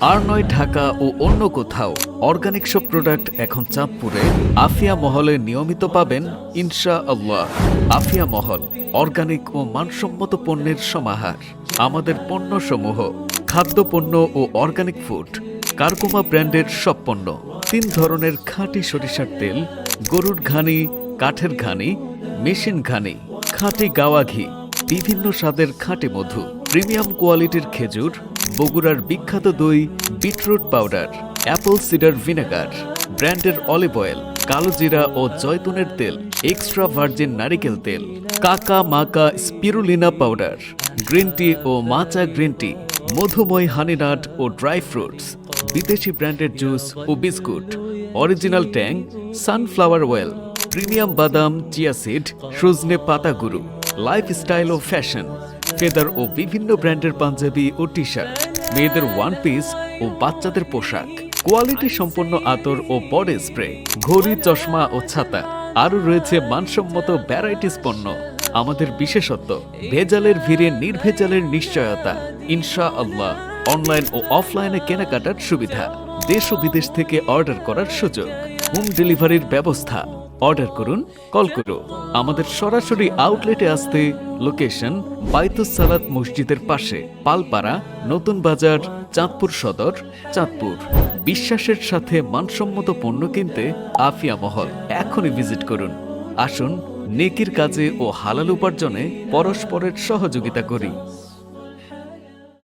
আর নয় ঢাকা ও অন্য কোথাও অর্গানিক সব প্রোডাক্ট এখন চাঁদপুরে আফিয়া মহলে নিয়মিত পাবেন, ইনশা আল্লাহ। আফিয়া মহল অর্গানিক ও মানসম্মত পণ্যের সমাহার। আমাদের পণ্যসমূহ, খাদ্যপণ্য ও অর্গানিক ফুড কার্কোমা ব্র্যান্ডের সব পণ্য। তিন ধরনের খাঁটি সরিষার তেল, গরুর ঘানি, কাঠের ঘানি, মেশিন ঘানি, খাঁটি গাওয়া ঘি, বিভিন্ন স্বাদের খাঁটি মধু, প্রিমিয়াম কোয়ালিটির খেজুর বগুড়ার বিখ্যাত দই, beetroot powder, apple cider vinegar, ব্র্যান্ডের অলিভ অয়েল, কালো জিরা ও জয়তুনের তেল, এক্সট্রা ভার্জিন নারিকেল তেল, cacao maca spirulina powder, green tea ও মাচা গ্রিন টি, মধুময় হানিনাট ও ড্রাই ফ্রুটস, বিদেশি ব্র্যান্ডের জুস ও biscuit, original Tang, sunflower oil, premium বাদাম, চিয়া সিড, সজনে পাতা গুরু লাইফস্টাইল ও ফ্যাশন, ফেদার ও বিভিন্ন ব্র্যান্ডের পাঞ্জাবি ও টি শার্ট মেয়েদের ওয়ান পিস ও বাচ্চাদের পোশাক। কোয়ালিটি সম্পন্ন আতর ও বডি স্প্রে ঘড়ি, চশমা ও ছাতা। আরও রয়েছে মানসম্মত ভ্যারাইটিস পণ্য। আমাদের বিশেষত্ব, ভেজালের ভিড়ে নির্ভেজালের নিশ্চয়তা। ইনশা আল্লাহ অনলাইন ও অফলাইনে কেনাকাটার সুবিধা। দেশ ও বিদেশ থেকে অর্ডার করার সুযোগ। হোম ডেলিভারির ব্যবস্থা। অর্ডার করুন, কল করুন আমাদের সরাসরি আউটলেটে আসতে লোকেশন বাইতুস সালাত মসজিদের পাশে, পালপাড়া, নতুন বাজার, চাঁদপুর সদর, চাঁদপুর। বিশ্বাসের সাথে মানসম্মত পণ্য কিনতে আফিয়া মহল, এখনই ভিজিট করুন। আসুন, নেকির কাজে ও হালাল উপার্জনে পরস্পরের সহযোগিতা করি।